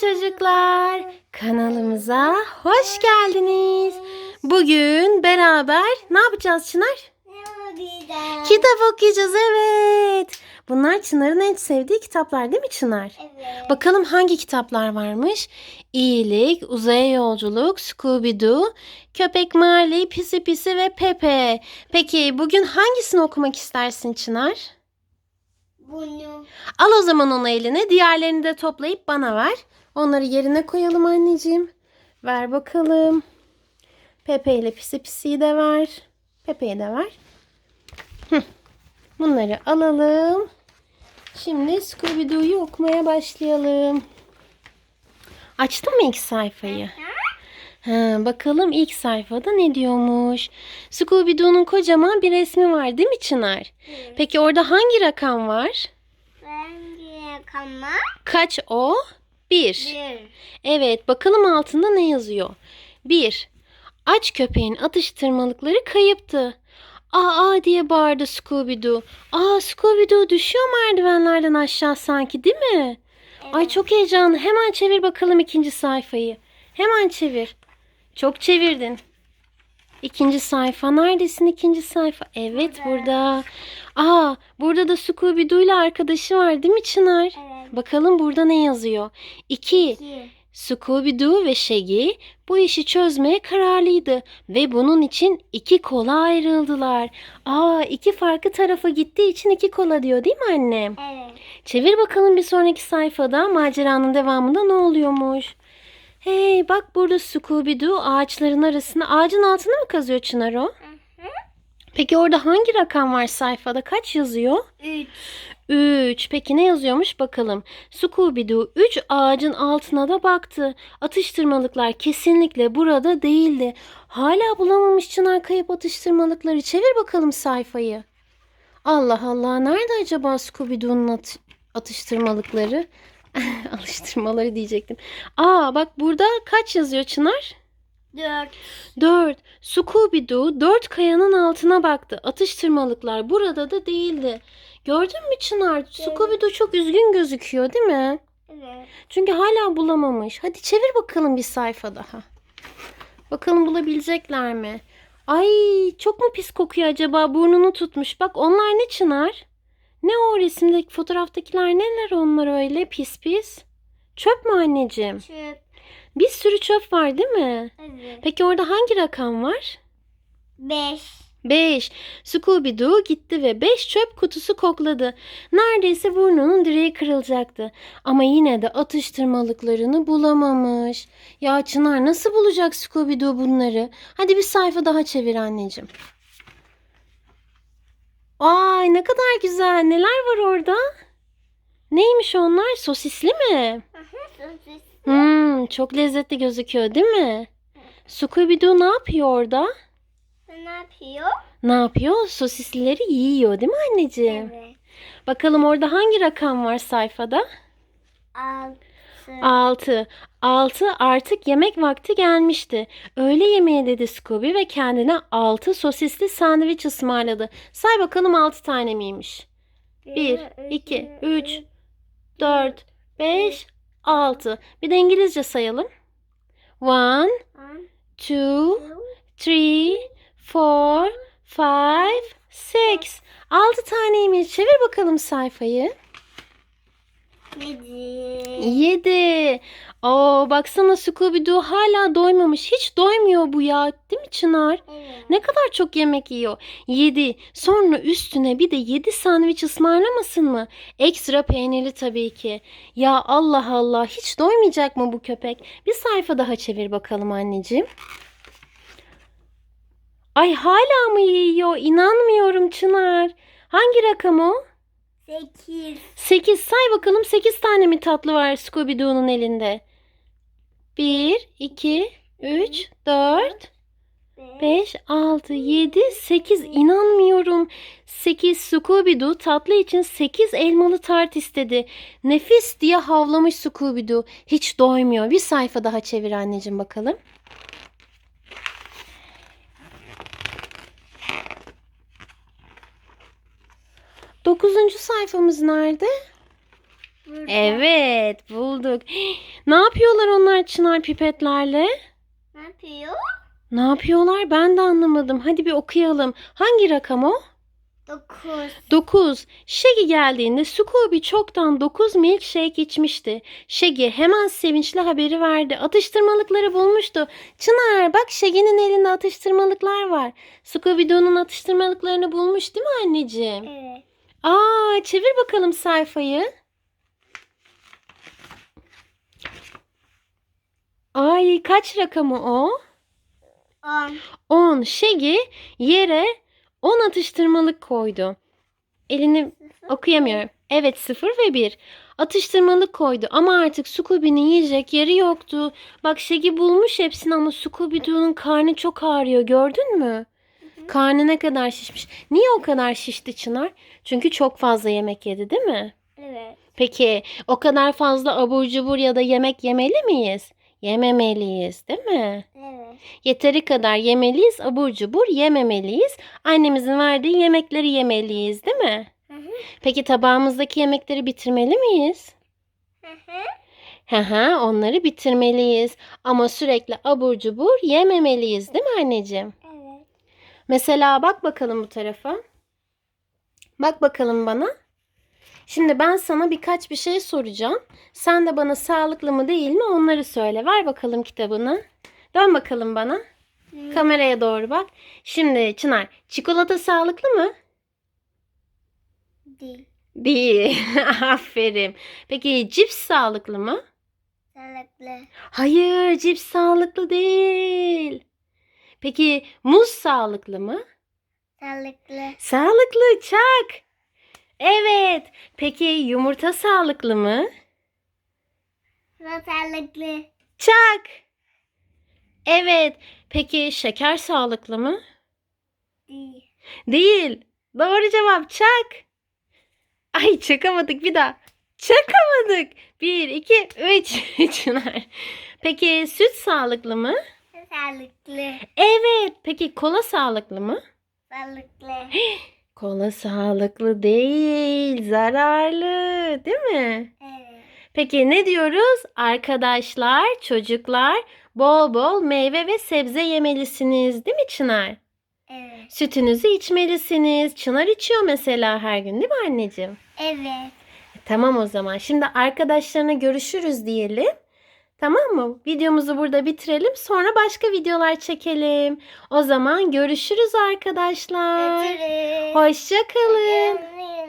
çocuklar. Kanalımıza hoş geldiniz. Bugün beraber ne yapacağız Çınar? Kitap okuyacağız evet. Bunlar Çınar'ın en sevdiği kitaplar değil mi Çınar? Evet. Bakalım hangi kitaplar varmış? İyilik, Uzaya Yolculuk, Scooby-Doo, Köpek Marley, Pisi Pisi ve Pepe. Peki bugün hangisini okumak istersin Çınar? Bunu. Al o zaman onu eline. Diğerlerini de toplayıp bana ver. Onları yerine koyalım anneciğim. Ver bakalım. Pepe ile Pisi Pisi'yi de ver. Pepe'yi de ver. Bunları alalım. Şimdi Scooby-Doo'yu okumaya başlayalım. Açtın mı ilk sayfayı? Ha, bakalım ilk sayfada ne diyormuş. Scooby-Doo'nun kocaman bir resmi var değil mi Çınar? Peki orada hangi rakam var? Ben yakama. Kaç o? Bir. Bir. Evet bakalım altında ne yazıyor? Bir. Aç köpeğin atıştırmalıkları kayıptı. Aa diye bağırdı Scooby-Doo. Aa Scooby-Doo düşüyor merdivenlerden aşağı sanki değil mi? Ay çok heyecanlı. Hemen çevir bakalım ikinci sayfayı. Hemen çevir. Çok çevirdin. İkinci sayfa. Neredesin ikinci sayfa? Evet burada. Aa burada da Scooby-Doo ile arkadaşı var değil mi Çınar? Evet. Bakalım burada ne yazıyor? 2. İki. Scooby-Doo ve Shaggy bu işi çözmeye kararlıydı ve bunun için iki kola ayrıldılar. Aa iki farklı tarafa gittiği için iki kola diyor değil mi annem? Evet. Çevir bakalım bir sonraki sayfada maceranın devamında ne oluyormuş? Hey bak burada Scooby-Doo ağaçların arasında ağacın altına mı kazıyor Çınar o? Peki orada hangi rakam var sayfada? Kaç yazıyor? Üç. 3. Peki ne yazıyormuş bakalım. Scooby-Doo 3 ağacın altına da baktı. Atıştırmalıklar kesinlikle burada değildi. Hala bulamamış Çınar kayıp atıştırmalıkları. Çevir bakalım sayfayı. Allah Allah nerede acaba Scooby-Doo'nun at- atıştırmalıkları? Alıştırmaları diyecektim. Aa bak burada kaç yazıyor Çınar? Dört. 4. Scooby-Doo 4 kayanın altına baktı. Atıştırmalıklar burada da değildi. Gördün mü Çınar? Scooby-Doo çok üzgün gözüküyor değil mi? Evet. Çünkü hala bulamamış. Hadi çevir bakalım bir sayfa daha. Bakalım bulabilecekler mi? Ay çok mu pis kokuyor acaba? Burnunu tutmuş. Bak onlar ne Çınar? Ne o resimdeki fotoğraftakiler neler onlar öyle pis pis? Çöp mü anneciğim? Çöp. Bir sürü çöp var değil mi? Evet. Peki orada hangi rakam var? Beş. 5. Scooby-Doo gitti ve 5 çöp kutusu kokladı. Neredeyse burnunun direği kırılacaktı. Ama yine de atıştırmalıklarını bulamamış. Ya Çınar nasıl bulacak Scooby-Doo bunları? Hadi bir sayfa daha çevir anneciğim. Ay ne kadar güzel. Neler var orada? Neymiş onlar? Sosisli mi? Sosis. Hmm, çok lezzetli gözüküyor değil mi? Scooby-Doo ne yapıyor orada? Ne yapıyor? Ne yapıyor? Sosislileri yiyor değil mi anneciğim? Evet. Bakalım orada hangi rakam var sayfada? Altı. 6. 6 artık yemek vakti gelmişti. Öğle yemeği dedi Scooby ve kendine 6 sosisli sandviç ısmarladı. Say bakalım 6 tane miymiş? 1, 2, 3, 4, 5, 6. Bir de İngilizce sayalım. 1, One, 2, two, 3, 4, 5, 6. 6 taneymiş. Çevir bakalım sayfayı. yedi. 7. Oo baksana Scooby-Doo hala doymamış. Hiç doymuyor bu ya. Değil mi Çınar? Evet. Ne kadar çok yemek yiyor. 7. Sonra üstüne bir de 7 sandviç ısmarlamasın mı? Ekstra peynirli tabii ki. Ya Allah Allah hiç doymayacak mı bu köpek? Bir sayfa daha çevir bakalım anneciğim. Ay hala mı yiyor? İnanmıyorum Çınar. Hangi rakam o? Sekiz. 8 say bakalım 8 tane mi tatlı var Scooby-Doo'nun elinde? 1, 2, 3, 4, 5, 6, 7, 8 inanmıyorum. 8 Scooby-Doo tatlı için 8 elmalı tart istedi. Nefis diye havlamış Scooby-Doo. Hiç doymuyor. Bir sayfa daha çevir anneciğim bakalım. Dokuzuncu sayfamız nerede? Burada. Evet bulduk. Ne yapıyorlar onlar çınar pipetlerle? Ne yapıyor? Ne yapıyorlar ben de anlamadım. Hadi bir okuyalım. Hangi rakam o? Dokuz. 9. Shaggy geldiğinde Scooby çoktan 9 milkshake içmişti. Shaggy hemen sevinçli haberi verdi. Atıştırmalıkları bulmuştu. Çınar bak Shaggy'nin elinde atıştırmalıklar var. Scooby-Doo'nun atıştırmalıklarını bulmuş değil mi anneciğim? Evet. Aa çevir bakalım sayfayı. Ay kaç rakamı o? On. 10. Shaggy yere 10 atıştırmalık koydu. Elini okuyamıyorum. Evet 0 ve 1. Atıştırmalık koydu ama artık Scooby'nin yiyecek yeri yoktu. Bak Shaggy bulmuş hepsini ama Scooby-Doo'nun karnı çok ağrıyor gördün mü? Karnı ne kadar şişmiş. Niye o kadar şişti Çınar? Çünkü çok fazla yemek yedi değil mi? Evet. Peki o kadar fazla abur cubur ya da yemek yemeli miyiz? Yememeliyiz değil mi? Evet. Yeteri kadar yemeliyiz, abur cubur yememeliyiz. Annemizin verdiği yemekleri yemeliyiz değil mi? Hı hı. Peki tabağımızdaki yemekleri bitirmeli miyiz? Hı hı. Hı hı, onları bitirmeliyiz. Ama sürekli abur cubur yememeliyiz değil mi anneciğim? Mesela bak bakalım bu tarafa. Bak bakalım bana. Şimdi ben sana birkaç bir şey soracağım. Sen de bana sağlıklı mı değil mi onları söyle. Ver bakalım kitabını. Dön bakalım bana. Hı. Kameraya doğru bak. Şimdi Çınar, çikolata sağlıklı mı? Değil. Değil. Aferin. Peki cips sağlıklı mı? Sağlıklı. Hayır, cips sağlıklı değil. Peki muz sağlıklı mı? Sağlıklı. Sağlıklı, çak. Evet. Peki yumurta sağlıklı mı? Sağlıklı. Çak. Evet. Peki şeker sağlıklı mı? Değil. Değil. Doğru cevap çak. Ay çakamadık bir daha. Çakamadık. Bir, iki, üç. Çınar. Peki süt sağlıklı mı? Sağlıklı. Evet. Peki kola sağlıklı mı? Sağlıklı. Kola sağlıklı değil. Zararlı. Değil mi? Evet. Peki ne diyoruz? Arkadaşlar, çocuklar bol bol meyve ve sebze yemelisiniz. Değil mi Çınar? Evet. Sütünüzü içmelisiniz. Çınar içiyor mesela her gün değil mi anneciğim? Evet. Tamam o zaman. Şimdi arkadaşlarına görüşürüz diyelim. Tamam mı? Videomuzu burada bitirelim. Sonra başka videolar çekelim. O zaman görüşürüz arkadaşlar. Görüşürüz. Hoşça kalın. Görüşürüz.